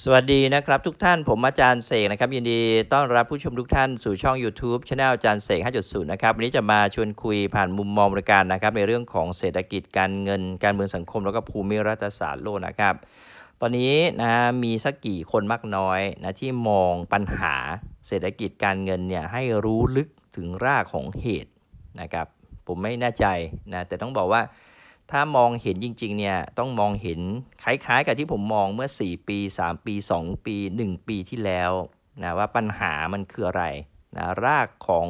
สวัสดีนะครับทุกท่านผมอาจารย์เสกนะครับยินดีต้อนรับผู้ชมทุกท่านสู่ช่อง YouTube Channel อาจารย์เสก5.0นะครับวันนี้จะมาชวนคุยผ่านมุมมองบริการนะครับในเรื่องของเศรษฐกิจการเงิน การเมืองสังคม แล้วก็ภูมิรัฐศาสตร์โลกนะครับตอนนี้นะมีสักกี่คนมากน้อยนะที่มองปัญหาเศรษฐกิจการเงินเนี่ยให้รู้ลึกถึงรากของเหตุนะครับผมไม่แน่ใจนะแต่ต้องบอกว่า ถ้ามองเห็นจริงๆเนี่ยต้องมองเห็นคล้ายๆ กับที่ผมมองเมื่อ 4 ปี 3 ปี 2 ปี 1 ปีที่แล้วนะว่าปัญหามันคืออะไรนะรากของ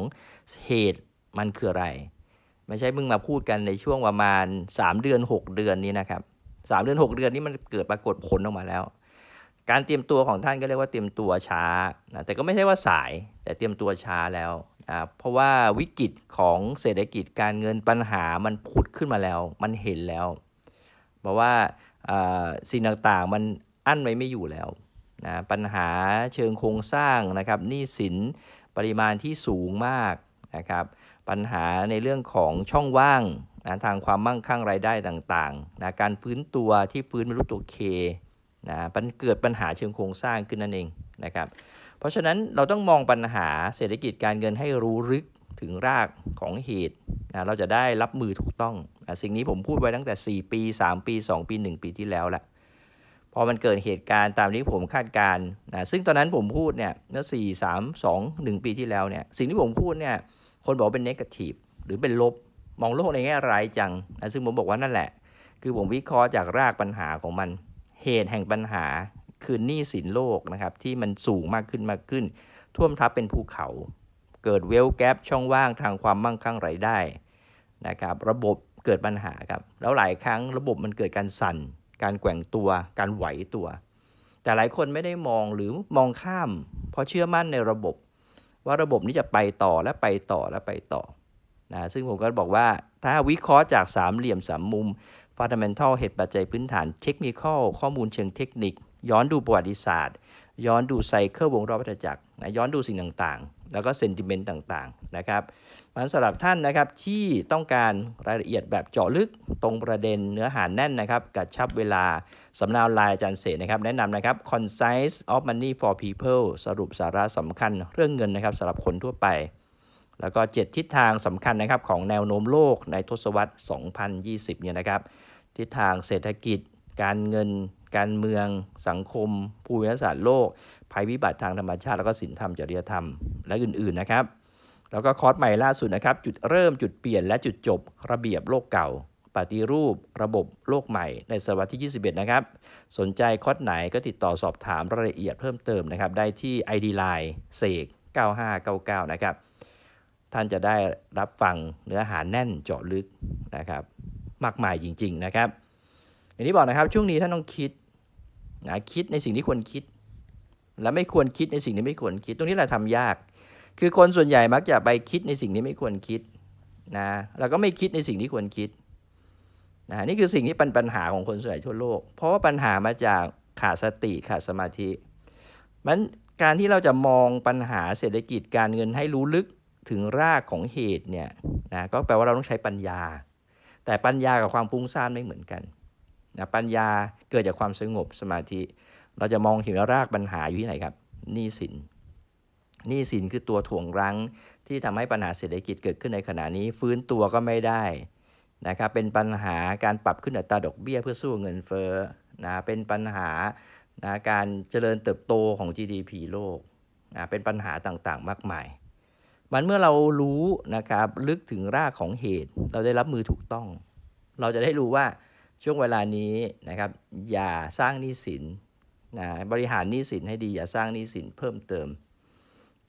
เหตุมันคืออะไร ไม่ใช่เพิ่งมาพูดกันในช่วงประมาณ 3 เดือน 6 เดือนนี้นะครับ3เดือน 6 เดือนนี้มันเกิดปรากฏผลออกมาแล้ว การเตรียมตัวของท่านก็เรียกว่าเตรียมตัวช้านะแต่ก็ไม่ใช่ว่าสายแต่เตรียมตัวช้าแล้ว นะเพราะว่าวิกฤตของเศรษฐกิจการเงินปัญหามันผุดขึ้นมาแล้ว มันเห็นแล้วเพราะว่าอ่าสิ่งต่างๆมันอั้นไว้ไม่อยู่แล้วนะปัญหาเชิงโครงสร้างนะครับหนี้สินปริมาณที่สูงมากนะครับปัญหาในเรื่องของช่องว่างนะทางความมั่งคั่งรายได้ต่างๆนะการฟื้นตัวที่ฟื้นไม่รู้ตัวเคนะมันเกิดปัญหาเชิงโครงสร้างขึ้นนั่นเองนะครับ เพราะฉะนั้นเราต้องมองปัญหาเศรษฐกิจการเงินให้รู้ลึกถึงรากของเหตุนะเราจะได้รับมือถูกต้องนะสิ่งนี้ผมพูดไว้ตั้งแต่ 4 ปี 3 ปี 2 ปี 1 ปีที่แล้วละพอมันเกิดเหตุการณ์ตามที่ผมคาดการณ์นะซึ่งตอนนั้นผมพูดเนี่ยเมื่อ4 3 2 1ปีที่แล้วเนี่ยสิ่งที่ผมพูดเนี่ยคนบอกเป็นเนกาทีฟหรือเป็นลบมองโลกในแง่ร้ายจังนะซึ่งผมบอกว่านั่นแหละ คือผมวิเคราะห์จากรากปัญหาของมัน เหตุแห่งปัญหา คือหนี้สินโลกนะครับที่มันสูงมากขึ้นมากขึ้น ท่วมทับเป็นภูเขา เกิดเวลแกปช่องว่างทางความมั่งคั่งรายได้นะครับระบบเกิดปัญหาครับแล้วหลายครั้งระบบมันเกิดการสั่น การแกว่งตัว การไหวตัว แต่หลายคนไม่ได้มองหรือมองข้าม เพราะเชื่อมั่นในระบบ ว่าระบบนี้จะไปต่อและไปต่อและไปต่อนะซึ่งผมก็บอกว่าถ้าวิเคราะห์จากสามเหลี่ยมสามมุม fundamental เหตุปัจจัยพื้นฐาน technical ข้อมูลเชิงเทคนิค ย้อนดูประวัติศาสตร์ ย้อนดูไซเคิลวงรอบวัฏจักรนะย้อนดูสิ่งต่างๆ แล้วก็เซนติเมนต์ต่างๆนะครับมันสำหรับท่านนะครับที่ต้องการรายละเอียดแบบเจาะลึกตรงประเด็นเนื้อหาแน่นนะครับกระชับเวลาสำนาลายอาจารย์เสนะครับแนะนำนะครับ concise of money for people สรุปสาระสำคัญเรื่องเงินนะครับสำหรับคนทั่วไป แล้วก็ 7 ทิศทางสำคัญนะครับของแนวโน้มโลกในทศวรรษ 2020 เนี่ยนะครับ ทิศทางเศรษฐกิจ การเงิน การเมือง สังคม ภูมิศาสตร์โลก ภัยพิบัติทางธรรมชาติ แล้วก็สินธรรมจริยธรรม และอื่น ๆ นะครับ แล้วก็คอร์สใหม่ล่าสุดนะครับ จุดเริ่ม จุดเปลี่ยน และจุดจบ ระเบียบโลกเก่า ปฏิรูป ระบบโลกใหม่ ในศตวรรษที่ 21 นะครับ สนใจคอร์สไหนก็ติดต่อสอบถามรายละเอียดเพิ่มเติมนะครับ ได้ที่ ID Line เสก9599 นะครับ ท่านจะได้รับฟังเนื้อหาแน่นเจาะลึกนะครับ มากมายจริง ๆ นะครับอย่างที่บอกนะครับช่วงนี้ท่านต้องคิด นะคิดในสิ่งที่ควรคิด และไม่ควรคิดในสิ่งที่ไม่ควรคิด ตรงนี้แหละทำยาก คือคนส่วนใหญ่มักจะไปคิดในสิ่งที่ไม่ควรคิดนะแล้วก็ไม่คิดในสิ่งที่ควรคิดนะนี่คือสิ่งที่เป็นปัญหาของคนส่วนใหญ่ทั่วโลก เพราะว่าปัญหามาจากขาดสติขาดสมาธิมันการที่เราจะมองปัญหาเศรษฐกิจการเงินให้รู้ลึกถึงรากของเหตุเนี่ยนะก็แปลว่าเราต้องใช้ปัญญา แต่ปัญญากับความฟุ้งซ่านไม่เหมือนกัน นะปัญญาเกิดจากความสงบสมาธิ เราจะมองเห็นรากปัญหาอยู่ที่ไหนครับหนี้สินหนี้สินคือตัวถ่วงรั้งที่ทำให้ปัญหาเศรษฐกิจเกิดขึ้นในขณะนี้ ฟื้นตัวก็ไม่ได้นะครับเป็นปัญหาการปรับขึ้นอัตราดอกเบี้ยเพื่อสู้เงินเฟ้อนะเป็นปัญหานะการเจริญเติบโตของ GDP โลกนะเป็นปัญหาต่างๆ มากมาย มันเมื่อเรารู้นะครับลึกถึงรากของเหตุ เราได้รับมือถูกต้อง เราจะได้รู้ว่า ช่วงเวลานี้นะครับ อย่าสร้างหนี้สินนะบริหารหนี้สินให้ดี อย่าสร้างหนี้สินเพิ่มเติม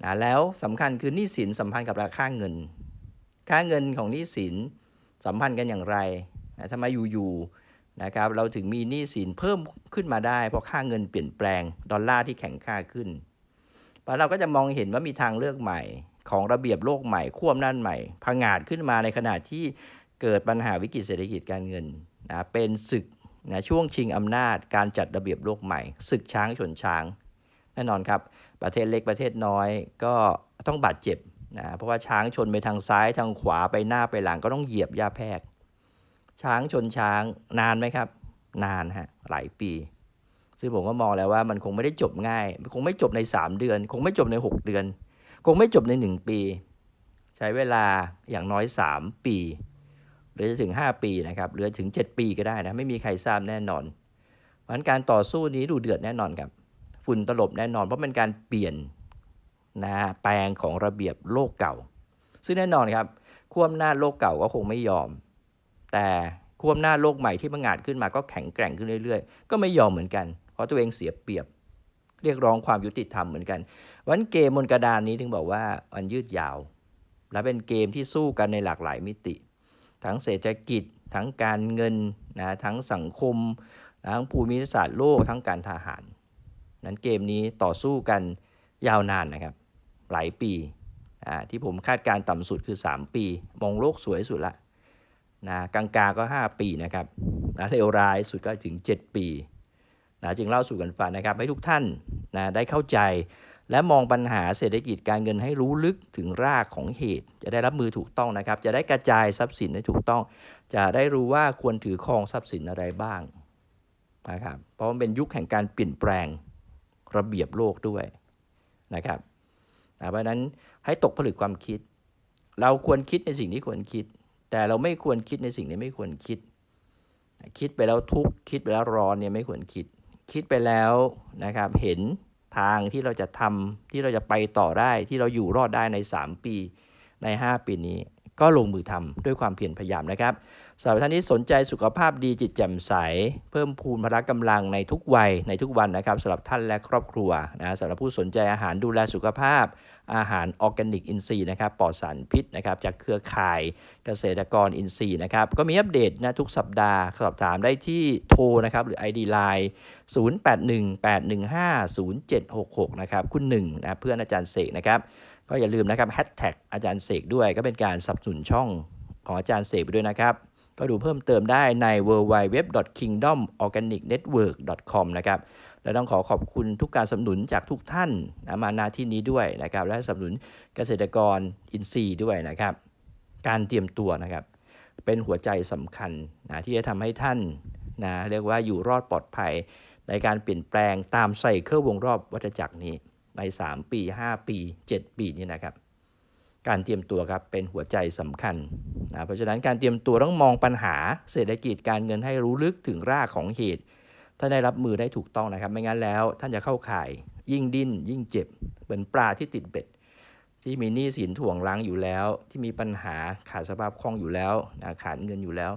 นะแล้วสำคัญคือหนี้สินสัมพันธ์กับราคาเงิน ค่าเงินของหนี้สินสัมพันธ์กันอย่างไรนะทำไมอยู่ๆนะครับ เราถึงมีหนี้สินเพิ่มขึ้นมาได้ เพราะค่าเงินเปลี่ยนแปลงดอลลาร์ที่แข็งค่าขึ้นเพราะเราก็จะมองเห็นว่ามีทางเลือกใหม่ของระเบียบโลกใหม่ควบนั่นใหม่พังอาจขึ้นมาในขณะที่เกิดปัญหาวิกฤตเศรษฐกิจการเงิน นะเป็นศึกนะช่วงชิงอำนาจการจัดระเบียบโลกใหม่ศึกช้างชนช้าง แน่นอนครับ ประเทศเล็กประเทศน้อยก็ต้องบาดเจ็บนะเพราะว่าช้างชนไปทางซ้ายทางขวาไปหน้าไปหลังก็ต้องเหยียบหญ้าแพรกช้างชนช้างนานไหมครับ นานฮะหลายปี ซึ่งผมก็มองแล้วว่ามันคงไม่ได้จบง่าย คงไม่จบใน 3 เดือน คงไม่จบใน 6 เดือน คงไม่จบใน 1 ปี ใช้เวลาอย่างน้อย 3 ปี หรือจะถึง 5 ปีนะครับหรือถึง 7 ปีก็ได้นะไม่มีใครทราบแน่นอนเพราะฉะนั้นการต่อสู้นี้ดูเดือดแน่นอนครับ ฝุ่นตลบแน่นอนเพราะเป็นการเปลี่ยนนะแปลงของระเบียบโลกเก่า ซึ่งแน่นอนครับขั้วอำนาจโลกเก่าก็คงไม่ยอม แต่ขั้วอำนาจโลกใหม่ที่มังอาจขึ้นมาก็แข็งแกร่งขึ้นเรื่อยๆ ก็ไม่ยอมเหมือนกัน เพราะตัวเองเสียเปรียบ เรียกร้องความยุติธรรมเหมือนกัน วันเกมบนกระดานนี้ถึงบอกว่ามันยืดยาว และเป็นเกมที่สู้กันในหลากหลายมิติ ทั้งเศรษฐกิจ ทั้งการเงินนะทั้งสังคม ทั้งภูมิศาสตร์โลกทั้งการทหาร นั้นเกมนี้ต่อสู้กันยาวนานนะครับหลายปีอ่าที่ผมคาดการต่ำสุดคือ 3 ปี มองโลกสวยสุดละนะกลางๆก็ 5 ปีนะครับนะเลวร้ายสุดก็ถึง 7 ปีนะจึงเล่าสู่กันฟังนะครับ ให้ทุกท่านนะได้เข้าใจ และมองปัญหาเศรษฐกิจการเงินให้รู้ลึกถึงรากของเหตุ จะได้รับมือถูกต้องนะครับ จะได้กระจายทรัพย์สินให้ถูกต้อง จะได้รู้ว่าควรถือครองทรัพย์สินอะไรบ้างนะครับเพราะมันเป็นยุคแห่งการเปลี่ยนแปลงระเบียบโลกด้วยนะครับเพราะฉะนั้นให้ตกผลึกความคิด เราควรคิดในสิ่งที่ควรคิด แต่เราไม่ควรคิดในสิ่งที่ไม่ควรคิด คิดไปแล้วทุกข์คิดไปแล้วร้อนเนี่ยไม่ควรคิด คิดไปแล้วนะครับเห็น ทางที่เราจะทำที่เราจะไปต่อได้ที่เราอยู่รอดได้ใน 3 ปีใน 5 ปีนี้ ก็ลงมือทำด้วยความเพียรพยายามนะครับ สำหรับท่านที่สนใจสุขภาพดีจิตแจ่มใส เพิ่มพูนพละกำลังในทุกวัยในทุกวันนะครับสำหรับท่านและครอบครัวนะสำหรับผู้สนใจอาหารดูแลสุขภาพ อาหารออร์แกนิกอินทรีย์นะครับปลอดสารพิษนะครับจากเครือข่ายเกษตรกรอินทรีย์นะครับก็มีอัปเดตนะทุกสัปดาห์สอบถามได้ที่โทรนะครับหรือ ID Line 0818150766นะครับคุณหนึ่งนะเพื่อนอาจารย์เสกนะครับก็อย่าลืมนะครับแฮชแท็กอาจารย์เสกด้วยก็เป็นการสนับสนุนช่องของอาจารย์เสกไปด้วยนะครับ ก็ดูเพิ่มเติมได้ใน w w w k i n g d o m o r g a n i c n e t w o r k c o m นะครับ และต้องขอขอบคุณทุกการสนับสนุนจากทุกท่านนะมาณที่นี้ด้วยนะครับ และสนับสนุนเกษตรกรอินทรีย์ด้วยนะครับ การเตรียมตัวนะครับ เป็นหัวใจสำคัญนะที่จะทำให้ท่านนะเรียกว่าอยู่รอดปลอดภัยในการเปลี่ยนแปลงตามไซเคิลวงรอบวัฏจักรนี้ใน 3 ปี 5 ปี 7 ปีนี้นะครับ การเตรียมตัวครับเป็นหัวใจสำคัญนะเพราะฉะนั้นการเตรียมตัวต้องมองปัญหาเศรษฐกิจการเงินให้รู้ลึกถึงรากของเหตุถ้าได้รับมือได้ถูกต้องนะครับ ไม่งั้นแล้วท่านจะเข้าข่าย ยิ่งดิ้น ยิ่งเจ็บ เหมือนปลาที่ติดเบ็ด ที่มีหนี้สินถ่วงล้งอยู่แล้ว ที่มีปัญหาขาดสภาพคล่องอยู่แล้วนะขาดเงินอยู่แล้ว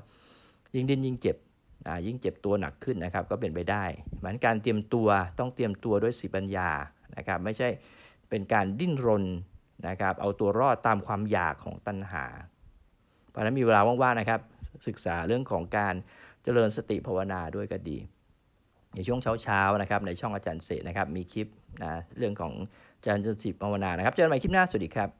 ยิ่งดิ้นยิ่งเจ็บอ่ายิ่งเจ็บตัวหนักขึ้นนะครับ ก็เป็นไปได้เหมือนการเตรียมตัวต้องเตรียมตัวด้วยสติปัญญานะครับ ไม่ใช่เป็นการดิ้นรน นะครับเอาตัวรอดตามความอยากของตัณหา เพราะนั้นมีเวลาว่างๆนะครับ ศึกษาเรื่องของการเจริญสติภาวนาด้วยก็ดี ในช่วงเช้าๆนะครับในช่องอาจารย์เสนะครับมีคลิปนะเรื่องของอาจารย์สติภาวนานะครับเจอกันใหม่คลิปหน้าสวัสดีครับ